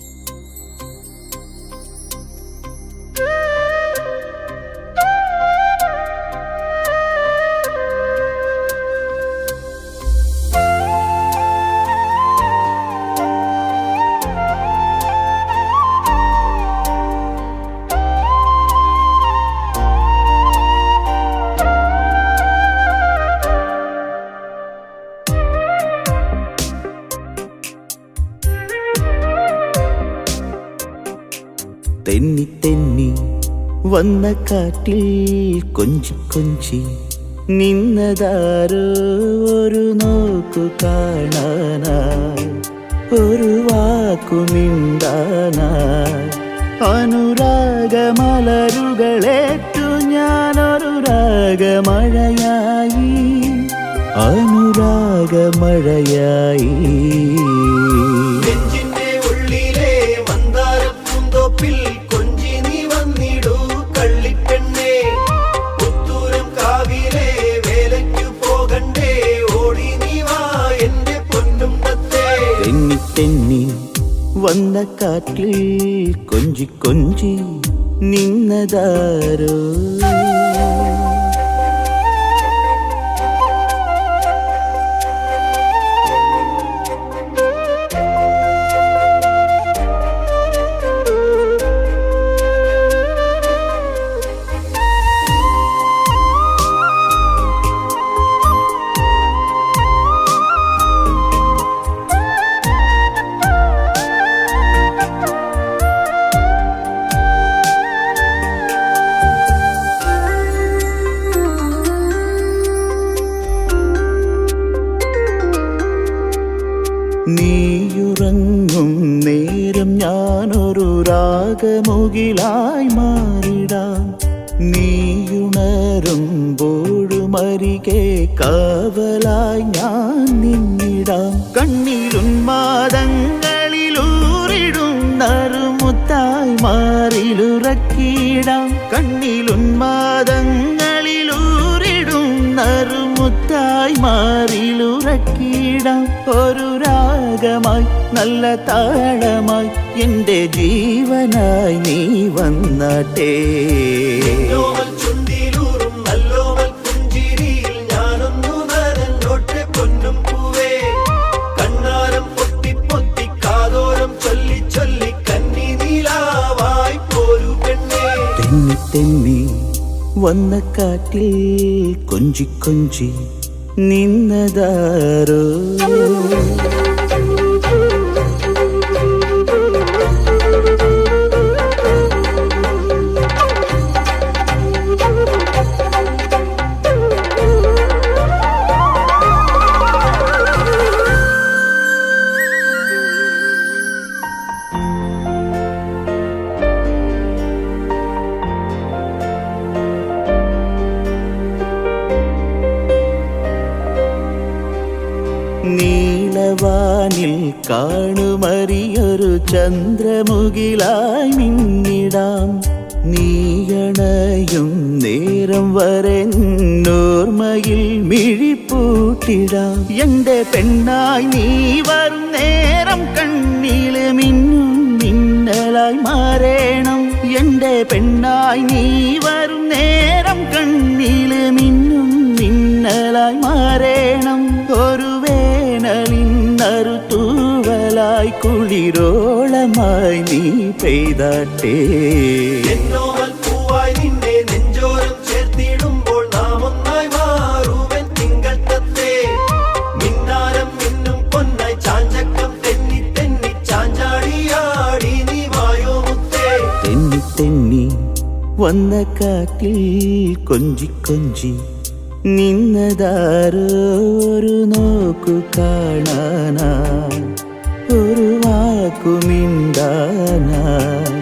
തെന്നി വന്ന കാട്ടിൽ കൊഞ്ചി കൊഞ്ചി നിന്നതാരോ ഒരു നോക്കു കാണാനായി. ഒരു വാക്കു മിണ്ടാനായി. അനുരാഗമലരുകളേറ്റു ഞാനൊരു രാഗമഴയായി. അനുരാഗമഴയായി തെന്നി തെന്നി വന്ന കാറ്റിൽ കൊഞ്ചി കൊഞ്ചി നിന്നതാരോ തെന്നി വന്ന കാറ്റിൽ കൊഞ്ചി കൊഞ്ചി നിന്നതാരോ? കാണുമറിയൊരു ചന്ദ്രമുകിലായി മിന്നിടാം. നീയണയും നേരം വരെ നോർമയിൽ മിഴിപ്പൂട്ടിടാം. എന്റെ പെണ്ണായി നീ വരും നേരം കണ്ണിൽ മിന്നും മിന്നലായി മാറേണം. എന്റെ പെണ്ണായി നീ വരും നേരം കണ്ണിൽ മിന്നും മിന്നലായി മാറേണം. ഒരു വേനലിൻ നറു കുളിരോളമായി നീ പെയ്താട്ടേ. എന്നോവൽ പൂവായി നിന്നെ നെഞ്ചോരം ചേർത്തിടുമ്പോൾ നാം ഒന്നായി മാറുവൻ തിങ്കൾ തത്തേ മിന്നാരം മിന്നും പൊന്നായി ചാഞ്ചക്കം തെന്നി തെന്നി ചാഞ്ചാടിയാടി നീ വായോ മുത്തേ. തെന്നി തെന്നി വന്ന കാറ്റിൽ കൊഞ്ചി കൊഞ്ചി നിന്നതാരോ ഒരു നോക്കു കാണാനാ. വാക്കു മിണ്ടാനായി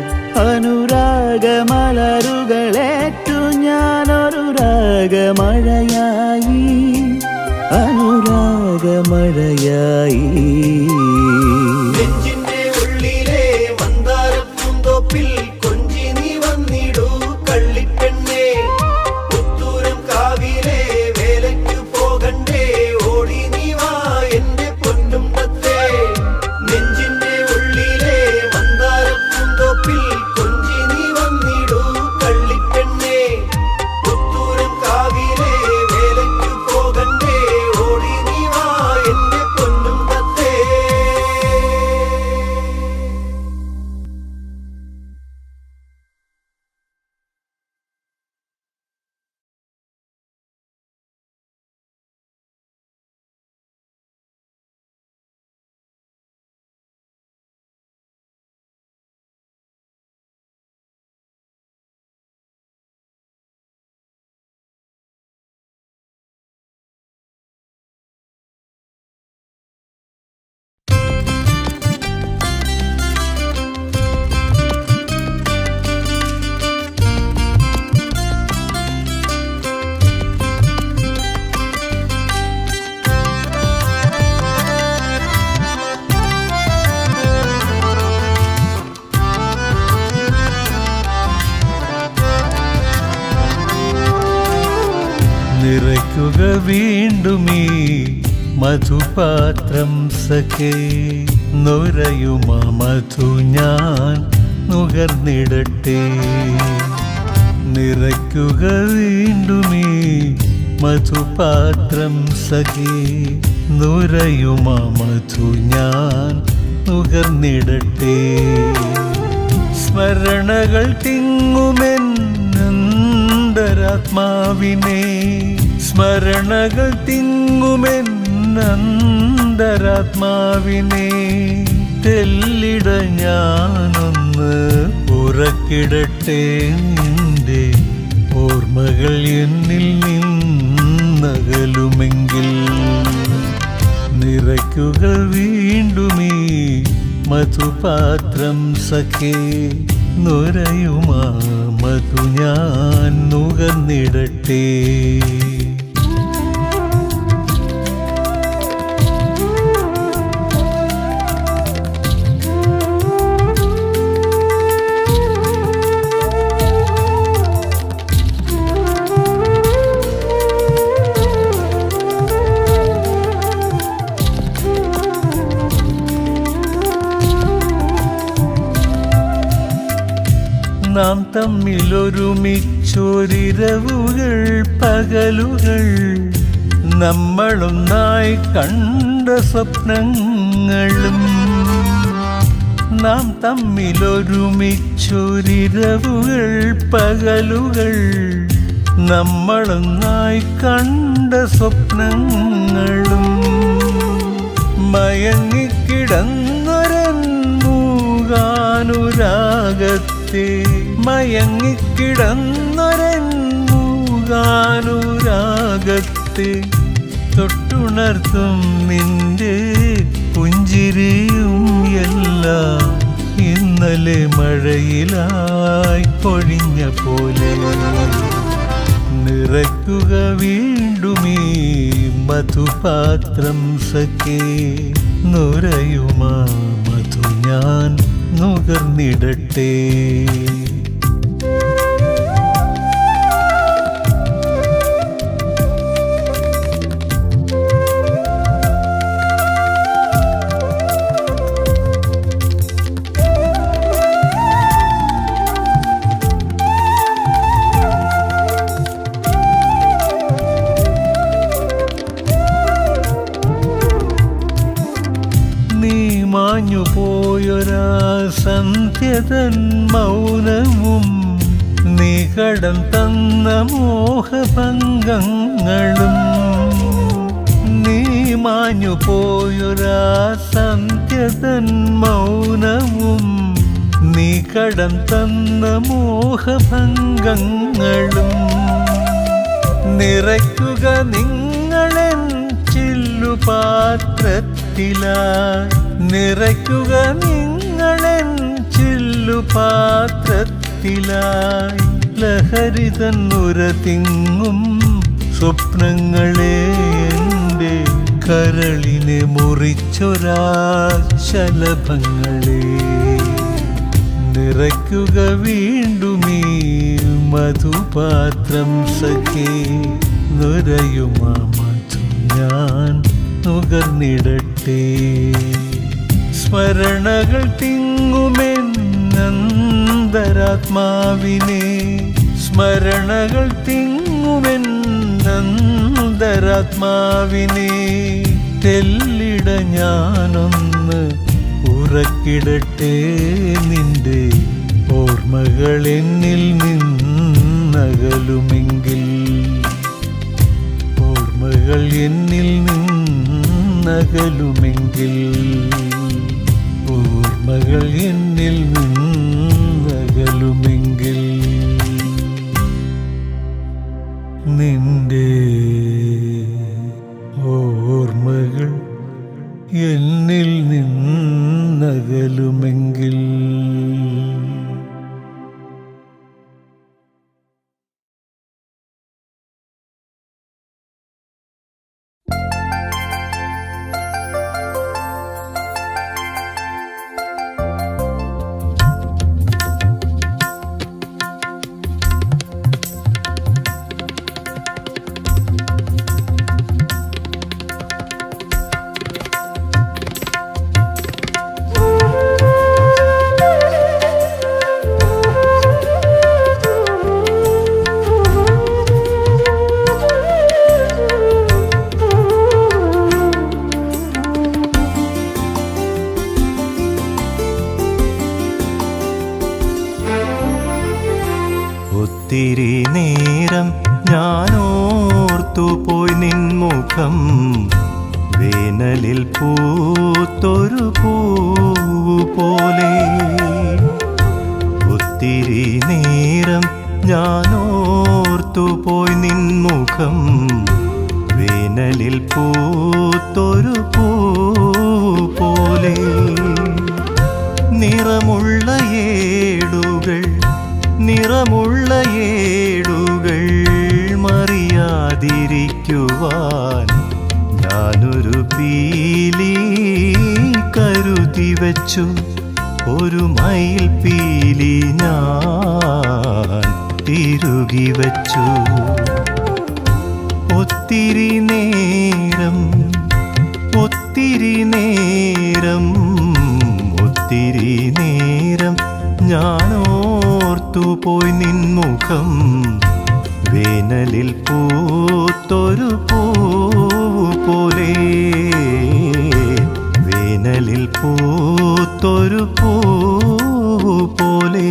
അനുരാഗമലരുകളേറ്റു ഞാനൊരു രാഗമഴയായി. അനുരാഗമഴയായി. നിറയ്ക്കുക വീണ്ടും ഈ മധുപാത്രം സഖേ. നുരയുമ മധു ഞാൻ നുകർന്നിടട്ടെ. നിറയ്ക്കുക വീണ്ടും ഈ മധുപാത്രം സഖേ. നുരയുമ മധു ഞാൻ നുകർന്നിടട്ടെ. സ്മരണകൾ തിങ്ങുമെന്നന്തരാത്മാവിനെ. സ്മരണകൾ തിങ്ങുമെന്നന്തരാത്മാവിനെ തെല്ലിട ഞാനൊന്ന് ഉറക്കിടട്ടെ നിന്റെ ഓർമ്മകൾ എന്നിൽ നിന്നകലുമെങ്കിൽ നിറയ്ക്കുക വീണ്ടും ഈ മധുപാത്രം സഖേ നുരയുമാ മധു ഞാൻ നുകർന്നിടട്ടെ തമ്മിലൊരുമിച്ചൊരിരവുകൾ പകലുകൾ നമ്മളൊന്നായി കണ്ട സ്വപ്നങ്ങളും നാം തമ്മിലൊരുമിച്ചൊരിരവുകൾ പകലുകൾ നമ്മളൊന്നായി കണ്ട സ്വപ്നങ്ങളും മയങ്ങിക്കിടന്നൊരൻ മൂകാനുരാഗത്തെ മയങ്ങിക്കിടന്നൊരൻ തൊട്ടുണർത്തും നിന്റെ പുഞ്ചിരിയും എല്ലാം ഇന്നലെ മഴയിലായി പൊഴിഞ്ഞ പോലെ. നിറയ്ക്കുക വീണ്ടുമീ മധുപാത്രം സഖേ. നുരയുമാ മധു ഞാൻ നുകർന്നിടട്ടെ മാഞ്ഞു പോയൊരാ സന്ധ്യതൻ മൗനവും നികടം തന്ന മോഹഭംഗങ്ങളും. നീ മാഞ്ഞു പോയൊരാ സന്ധ്യതൻ മൗനവും നികടം തന്ന മോഹഭംഗങ്ങളും. നിറയ്ക്കുക നിങ്ങളെൻ ചില്ലുപാത്രത്തിലായി നിറയ്ക്കുക നിങ്ങളെൻ ചില്ലുപാത്രത്തിലായി. ലഹരിതൻ തന്നുര തിങ്ങും സ്വപ്നങ്ങളെ എന്റെ കരളിനെ മുറിച്ചൊരാ ശലഭങ്ങളെ നിറയ്ക്കുക വീണ്ടുമീ മധുപാത്രം സഖേ. നുരയുമാ മധു ഞാൻ നുകർന്നിടട്ടെ. സ്മരണകൾ തിങ്ങുമെന്നന്തരാത്മാവിനെ. സ്മരണകൾ തിങ്ങുമെന്നന്തരാത്മാവിനെ. തെല്ലിട ഞാനൊന്ന് ഉറക്കിടട്ടെ നിന്റെ ഓർമ്മകൾ എന്നിൽ നിന്നകലുമെങ്കിൽ. ഓർമ്മകൾ എന്നിൽ നിന്നകലുമെങ്കിൽ. ഓർമ്മകൾ എന്നിൽ നിന്നകലുമെങ്കിൽ വേനലിൽ പൂത്തൊരു പൂവു പോലെ ഒത്തിരി നേരം ഞാനോർത്തു പോയി നിൻമുഖം. വേനലിൽ പൂത്തൊരു പൂ പോലെ നിറമുള്ള ഏടുകൾ നിറമുള്ള ഏടുകൾ മറിയാതിരിക്കുവാൻ പീലി കരുതി വെച്ചു ഒരു മയിൽ പീലി ഞാൻ തിരുകി വച്ചു ഒത്തിരി നേരം ഒത്തിരി നേരം ഒത്തിരി നേരം ഞാനോർത്തു പോയി നിൻമുഖം വേനലിൽ പൂത്തൊരു പൂ പോലെ വേനലിൽ പൂത്തൊരു പൂ പോലെ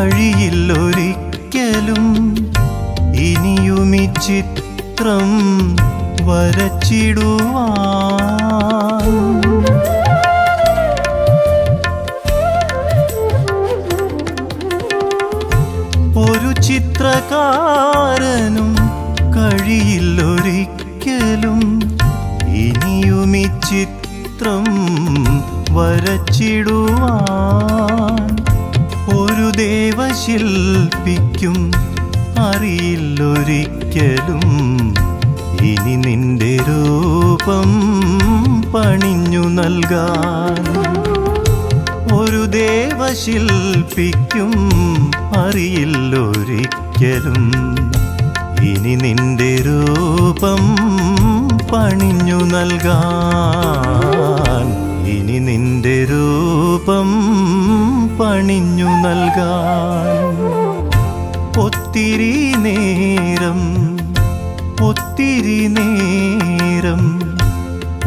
കഴിയില്ലൊരിക്കലും ഇനിയും ഈ ചിത്രം വരച്ചിടുവാൻ. ഒരു ചിത്രകാരനും കഴിയില്ലൊരിക്കലും ഇനിയും ഈ ചിത്രം വരച്ചിടുവാൻ. ദേവശില്പിക്കും അറിയില്ലൊരിക്കലും. ഇനി നിന്റെ രൂപം പണിഞ്ഞു നൽകാൻ ഒരു ദേവശില്പിക്കും അറിയില്ലൊരിക്കലും. ഇനി നിന്റെ രൂപം പണിഞ്ഞു നൽകാൻ. ഇനി നിന്റെ രൂപം പണിഞ്ഞു നൽകാൻ ഒത്തിരി നേരം ഒത്തിരി നേരം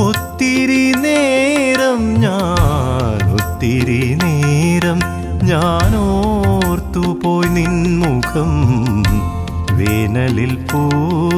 ഒത്തിരി നേരം ഞാൻ ഒത്തിരി നേരം ഞാനോർത്തു പോയി നിൻമുഖം വേനലിൽ പൂത്തൊരു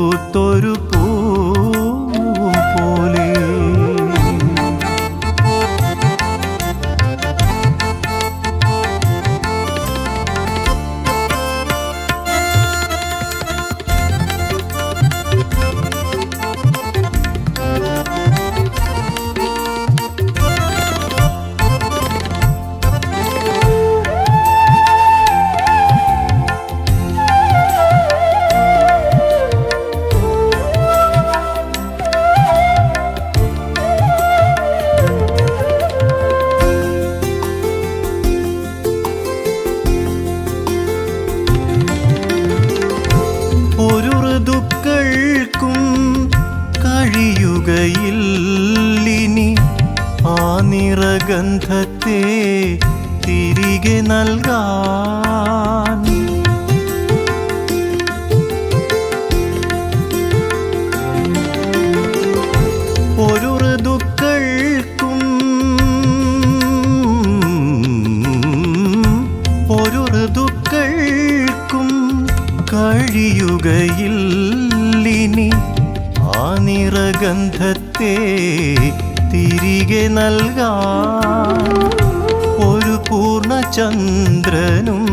പൂർണചന്ദ്രനും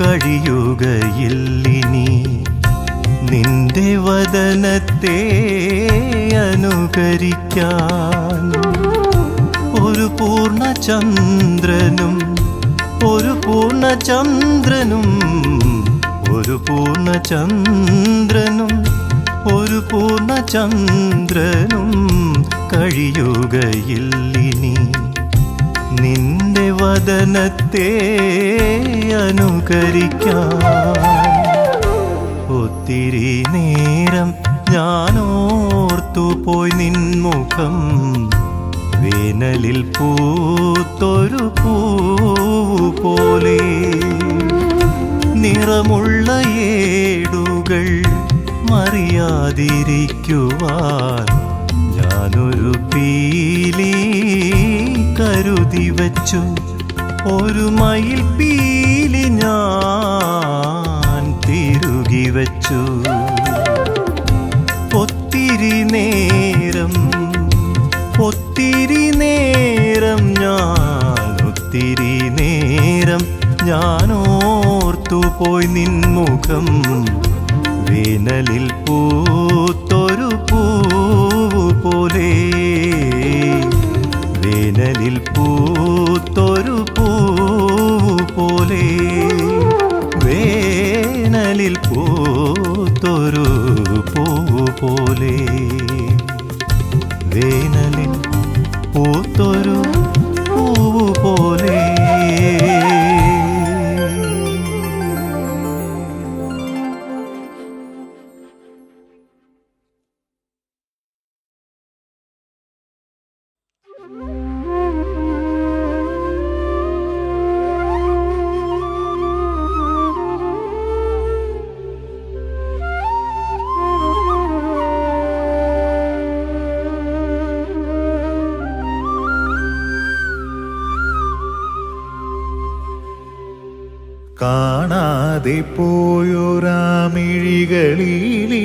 കഴിയുകയില്ലിനി. നിന്റെ വദനത്തെ അനുകരിക്കാൻ ഒരു പൂർണ ചന്ദ്രനും ഒരു പൂർണ ചന്ദ്രനും ഒരു പൂർണ ചന്ദ്രനും ഒരു പൂർണ ചന്ദ്രനും കഴിയുകയില്ലിനി. നിന്റെ വദനത്തെ അനുകരിക്കാൻ ഒത്തിരി നേരം ഞാനോർത്തു പോയി നിൻമുഖം. വേനലിൽ പൂത്തൊരു പൂവ് പോലെ നിറമുള്ള ഏടുകൾ മറിയാതിരിക്കുവാൻ കരുതി വച്ചു. ഒരു മയിൽ പീലി ഞാൻ തിരുകി വച്ചു. ഒത്തിരി നേരം ഒത്തിരി നേരം ഞാൻ ഒത്തിരി നേരം ഞാൻ ഓർത്തുപോയി നിൻമുഖം വേനലിൽ പൂത്തൊരു വേനലിൽ പൂത്തൊരു പൂവ് പോലെ വേനലിൽ പൂത്തൊരു പൂ പോലെ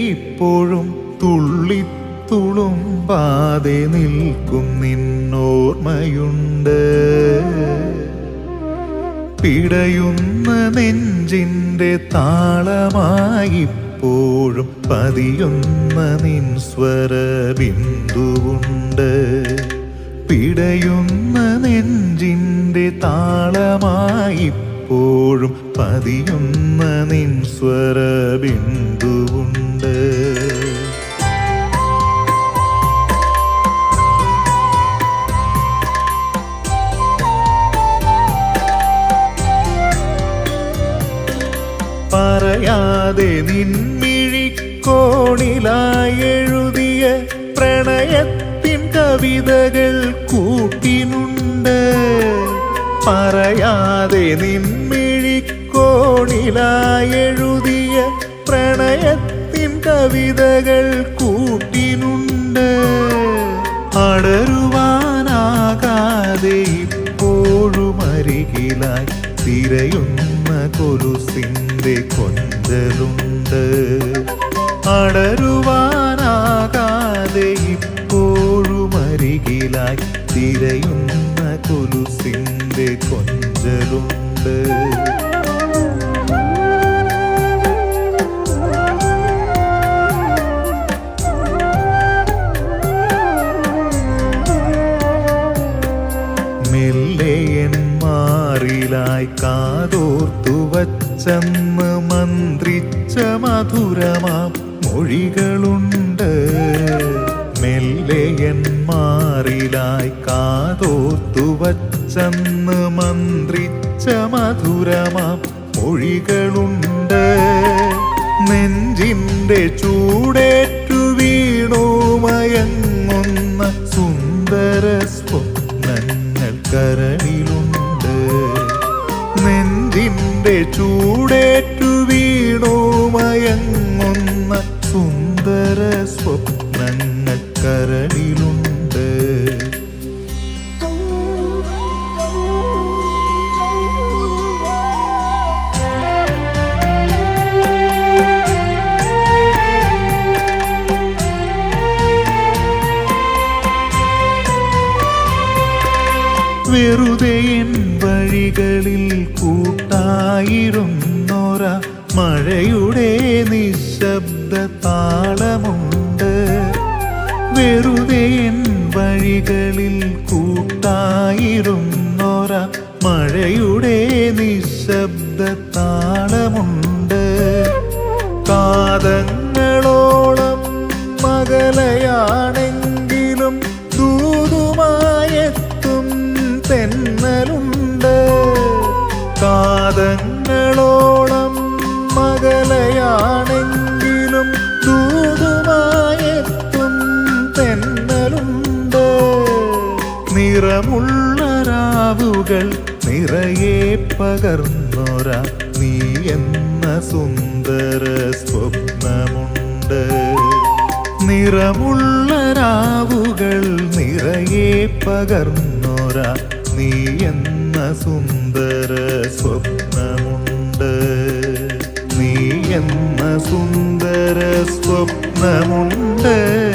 ഇപ്പോഴും തുള്ളിത്തുളുമ്പാതെ നിൽക്കും നിന്നോർമ്മയുണ്ട്. പിടയുന്ന നെഞ്ചിന്റെ താളമായിപ്പോഴും പതിയുന്ന നിൻ സ്വരബിന്ദുവുണ്ട്. പിടയുന്ന നെഞ്ചിന്റെ താളമായിപ്പോഴും പതിയുന്ന നിൻ സ്വരബിന്ദുവുണ്ട്. പറയാതെ നിൻമിഴിക്കോണിലായി എഴുതിയ പ്രണയത്തിൻ കവിതകൾ കൂട്ടിനുണ്ട്. പറയാതെ നിൻമിഴിക്കോണിലായി എഴുതിയ പ്രണയത്തിൻ കവിതകൾ കൂട്ടിനുണ്ട്. അടരുവാനാകാതെ ഇപ്പോഴും അരികിലായി തിരയുന്ന കൊലുസിന്റെ കൊന്തലുണ്ട്. അടരുവാനാകാതെ ഇപ്പോഴും അരികിലായി തിരയുന്ന കൊലുസിന്റെ കൊഞ്ചലുണ്ട് വച്ചെന്ന് മന്ത്രിച്ച മധുരമാ മൊഴികളുണ്ട്. മെല്ലെയൻ മാറിലായി കാതോർത്തു വച്ചെന്ന് മന്ത്രിച്ച മധുരമാ മൊഴികളുണ്ട്. നെഞ്ചിന്റെ ചൂടേറ്റു വീണു മയങ്ങുന്ന സുന്ദര സ്വപ്നങ്ങൾ കരളിലുണ്ട്. നെഞ്ചിന്റെ ചൂടേറ്റു നിറമുള്ള നിറയെ പകർന്നൊര. നീ എന്ന സുന്ദര സ്വപ്നമുണ്ട്. നിറമുള്ള നിറയെ പകർന്നൊര. നീ എന്ന സുന്ദര സ്വപ്നമുണ്ട്. നീ എന്ന സുന്ദര സ്വപ്നമുണ്ട്.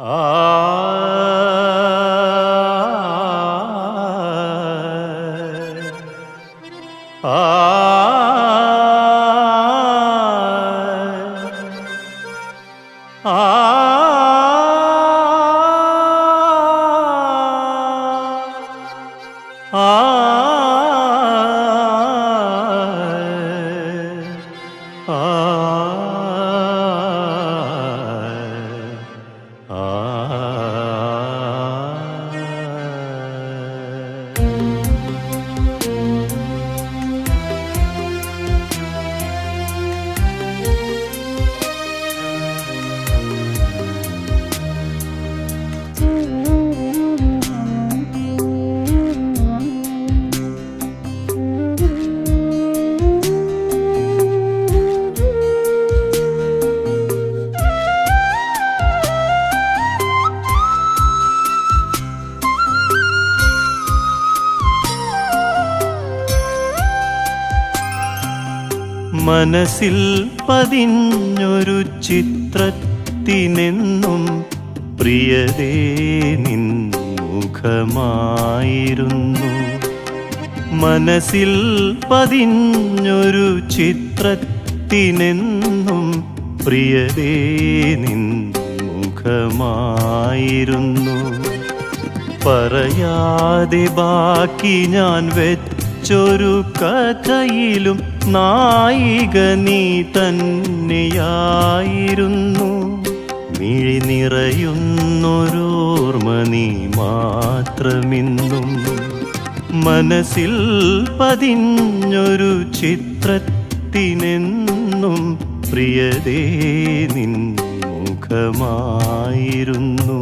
Ah. മനസ്സിൽ പതിഞ്ഞൊരു ചിത്രത്തിനെന്നും പ്രിയതേ നിൻ മുഖമായിരുന്നു. മനസ്സിൽ പതിഞ്ഞൊരു ചിത്രത്തിനെന്നും പ്രിയതേ നിൻ മുഖമായിരുന്നു. പറയാതെ ബാക്കി ഞാൻ വെച്ചൊരു കഥയിലും നായിക നീ തന്നെയായിരുന്നു. മിഴി നിറയുന്നൊരോർമ്മ നീ മാത്രമിന്നും. മനസ്സിൽ പതിഞ്ഞൊരു ചിത്രത്തിനെന്നും പ്രിയതേ നിൻ മുഖമായിരുന്നു.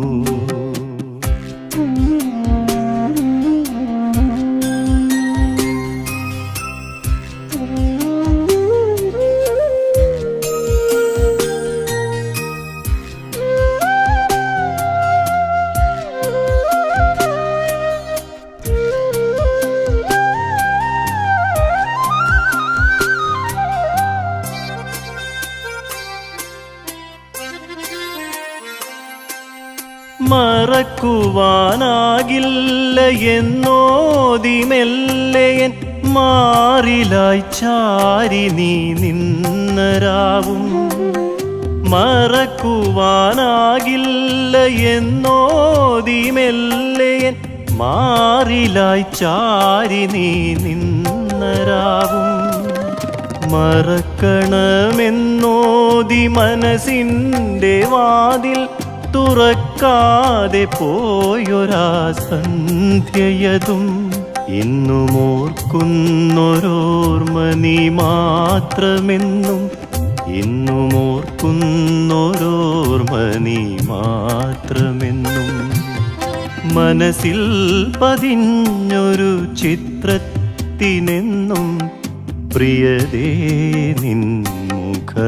മറക്കുവാനാകില്ല എന്നോതി മെല്ലയൻ മാറിലായി ചാരി നീ നിന്നരാവും. മറക്കുവാനാകില്ല എന്നോതി മെല്ലയൻ മാറിലായി ചാരി നീ നിന്നരാവും. മറക്കണമെന്നോതി മനസ്സിന്റെ വാതിൽ തുറക്കാതെ പോയൊരാ സന്ധ്യയതും ഇന്നും ഓർക്കുന്നൊരോർമ്മ നീ മാത്രമെന്നും ഇന്നും ഓർക്കുന്നൊരോർമ്മ നീ മാത്രമെന്നും മനസ്സിൽ പതിഞ്ഞൊരു ചിത്രത്തിനെന്നും പ്രിയതേ നിൻ മുഖമായിരുന്നു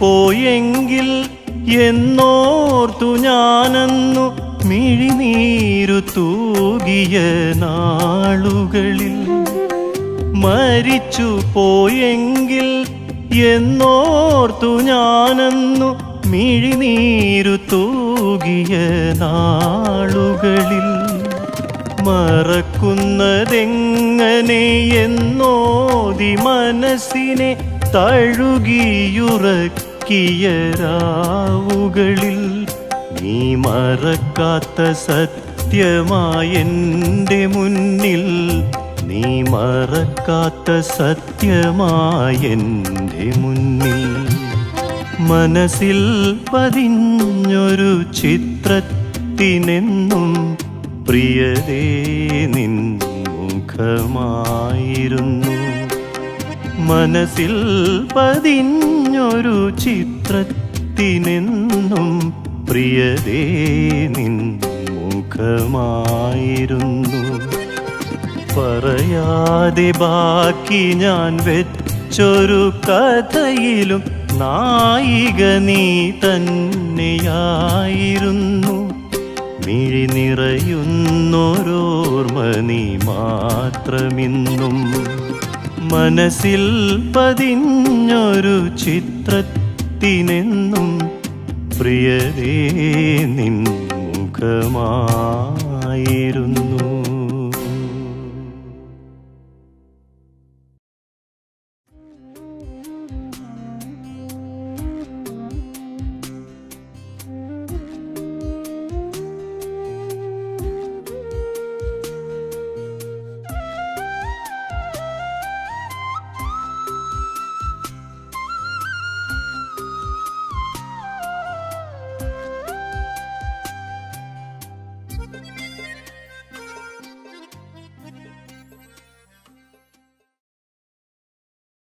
പോയെങ്കിൽ എന്നോർത്തു ഞാനന്നു മിഴിനീരു തൂകിയ നാളുകളിൽ. മരിച്ചു പോയെങ്കിൽ എന്നോർത്തു ഞാനെന്നു മിഴിനീരു തൂകിയ നാളുകളിൽ. മറക്കുന്നതെങ്ങനെ എന്നോതി മനസ്സിനെ തഴുകിയുറക്കിയ രാവുകളിൽ നീ മറക്കാത്ത സത്യമായെന്റെ മുന്നിൽ നീ മറക്കാത്ത സത്യമായെന്റെ മുന്നിൽ. മനസ്സിൽ പതിഞ്ഞൊരു ചിത്രത്തിനെന്നും പ്രിയതേ നിൻ മുഖമായിരുന്നു. മനസ്സിൽ പതിഞ്ഞൊരു ചിത്രത്തിനെന്നും പ്രിയതേ നിൻ മുഖമായിരുന്നു. പറയാതെ ബാക്കി ഞാൻ വെച്ചൊരു കഥയിലും നായിക നീ തന്നെയായിരുന്നു. മിഴി നിറയുന്നൊരോർമ്മ നീ മാത്രമിന്നും. മനസ്സിൽ പതിഞ്ഞൊരു ചിത്രത്തിനെന്നും പ്രിയതേ നിൻ മുഖമായിരുന്നു.